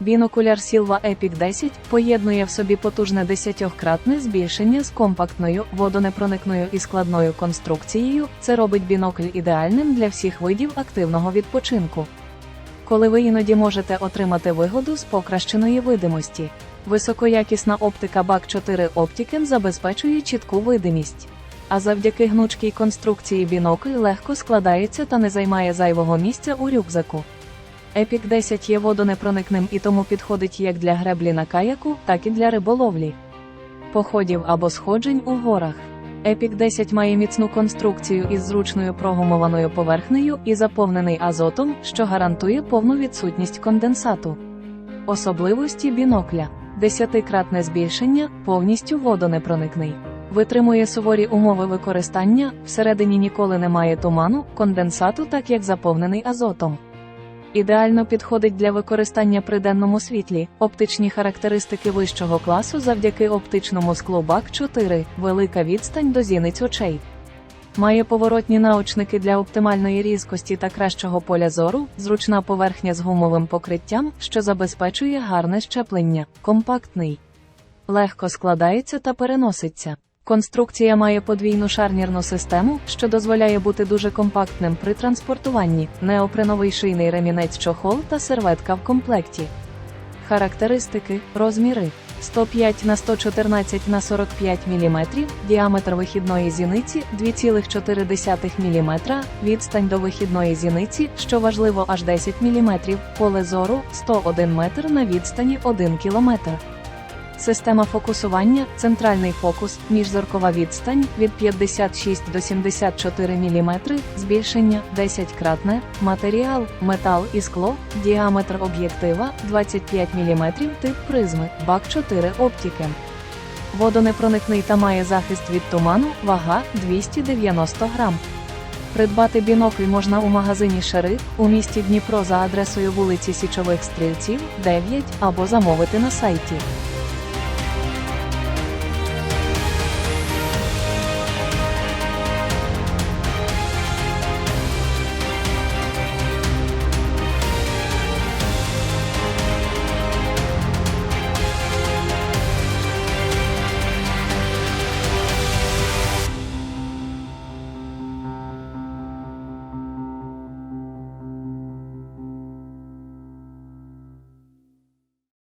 Бінокуляр Silva Epic 10 поєднує в собі потужне десятьохкратне збільшення з компактною, водонепроникною і складною конструкцією. Це робить бінокль ідеальним для всіх видів активного відпочинку. Коли ви іноді можете отримати вигоду з покращеної видимості. Високоякісна оптика BAC 4 Optiken забезпечує чітку видимість. А завдяки гнучкій конструкції бінокль легко складається та не займає зайвого місця у рюкзаку. Epic 10 є водонепроникним і тому підходить як для греблі на каяку, так і для риболовлі. Походів або сходжень у горах. Epic 10 має міцну конструкцію із зручною прогумованою поверхнею і заповнений азотом, що гарантує повну відсутність конденсату. Особливості бінокля: десятикратне збільшення, повністю водонепроникний. Витримує суворі умови використання, всередині ніколи немає туману, конденсату, так як заповнений азотом. Ідеально підходить для використання при денному світлі, оптичні характеристики вищого класу завдяки оптичному склу BAC 4, велика відстань до зіниць очей. Має поворотні наочники для оптимальної різкості та кращого поля зору, зручна поверхня з гумовим покриттям, що забезпечує гарне щеплення, компактний. Легко складається та переноситься. Конструкція має подвійну шарнірну систему, що дозволяє бути дуже компактним при транспортуванні, неопреновий шийний ремінець чохол та серветка в комплекті. Характеристики, розміри 105 на 114 на 45 мм, діаметр вихідної зіниці 2,4 мм, відстань до вихідної зіниці, що важливо аж 10 мм, поле зору 101 метр на відстані 1 км. Система фокусування, центральний фокус, міжзоркова відстань від 56 до 74 мм, збільшення 10-кратне, матеріал, метал і скло, діаметр об'єктива 25 мм, тип призми, бак 4 оптіки. Водонепроникний та має захист від туману, вага 290 грам. Придбати бінокль можна у магазині Шериф у місті Дніпро за адресою вулиці Січових Стрільців, 9 або замовити на сайті.